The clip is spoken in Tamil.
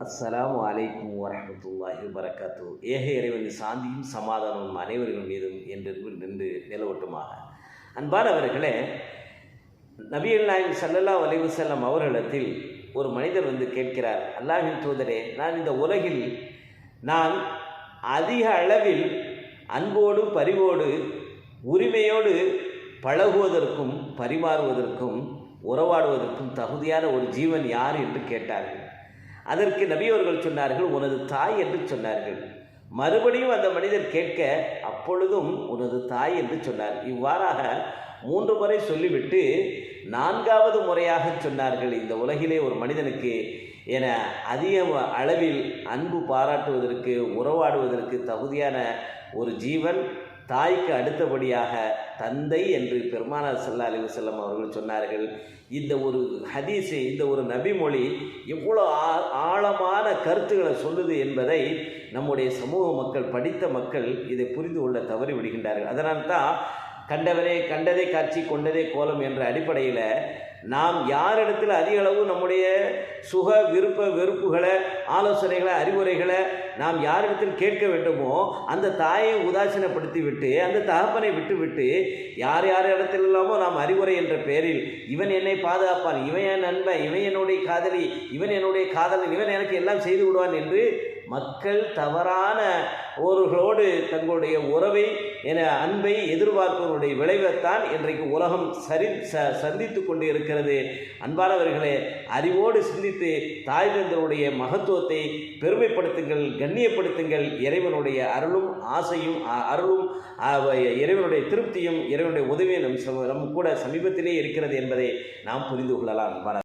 அஸ்லாம் அலைக்கும் வரமத்துல்லாஹி வரகாத்து ஏக இறைவன் சாந்தியும் சமாதானமும் அனைவரின் மீதும் என்று நின்று நிலவட்டுமாக. அன்பானவர்களே நபியல் நாயகம் சல்லல்லா வலைவு செல்லம் அவர்களிடத்தில் ஒரு மனிதர் வந்து கேட்கிறார். அல்லாஹின் தூதரே நான் இந்த உலகில் நான் அதிக அளவில் அன்போடு பரிவோடு உரிமையோடு பழகுவதற்கும் பரிமாறுவதற்கும் உறவாடுவதற்கும் தகுதியான ஒரு ஜீவன் யார்? என்று கேட்டார்கள். அதற்கு நபியவர்கள் சொன்னார்கள் உனது தாய் என்று சொன்னார்கள். மறுபடியும் அந்த மனிதர் கேட்க அப்பொழுதும் உனது தாய் என்று சொன்னார். இவ்வாறாக மூன்று முறை சொல்லிவிட்டு நான்காவது முறையாக சொன்னார்கள். இந்த உலகிலே ஒரு மனிதனுக்கு என அதிக அளவில் அன்பு பாராட்டுவதற்கு உறவாடுவதற்கு தகுதியான ஒரு ஜீவன் தாய்க்கு அடுத்தபடியாக தந்தை என்று பெருமானார் சல்லா அலி வல்லம் அவர்கள் சொன்னார்கள் இந்த ஒரு ஹதீஸு இந்த ஒரு நபிமொழி எவ்வளோ ஆ ஆழமான கருத்துக்களை சொல்லுது என்பதை நம்முடைய சமூக மக்கள் படித்த மக்கள் இதை புரிந்து கொள்ள தவறி விடுகின்றார்கள். அதனால்தான் கண்டவரே கண்டதை காட்சி கொண்டதே கோலம் என்ற அடிப்படையில் நாம் யாரிடத்தில் அதிக அளவு நம்முடைய சுக விருப்ப வெறுப்புகளை ஆலோசனைகளை அறிவுரைகளை நாம் யாரிடத்தில் கேட்க வேண்டுமோ அந்த தாயை உதாசீனப்படுத்தி விட்டு அந்த தகப்பனை விட்டுவிட்டு யார் யார் இடத்தில் இல்லாமோ நாம் அறிவுரை என்ற பெயரில் இவன் என்னை பாதுகாப்பான் இவன் என் நண்பன் இவன் என்னுடைய காதலி இவன் என்னுடைய காதலன் இவன் எனக்கு எல்லாம் செய்து விடுவான் என்று மக்கள் தவறான ஒருவர்களோடு தங்களுடைய உறவை என அன்பை எதிர்பார்ப்பவருடைய விளைவைத்தான் இன்றைக்கு உலகம் சரி ச சந்தித்து கொண்டு இருக்கிறது அன்பானவர்களே அறிவோடு சிந்தித்து தாய் தந்தருடைய மகத்துவத்தை பெருமைப்படுத்துங்கள் கண்ணியப்படுத்துங்கள். இறைவனுடைய அருளும் ஆசையும் அ- அருளும் இறைவனுடைய திருப்தியும் இறைவனுடைய உதவியும் நம் நம் கூட சமீபத்திலே இருக்கிறது என்பதை நாம் புரிந்து கொள்ளலாம். அன்பான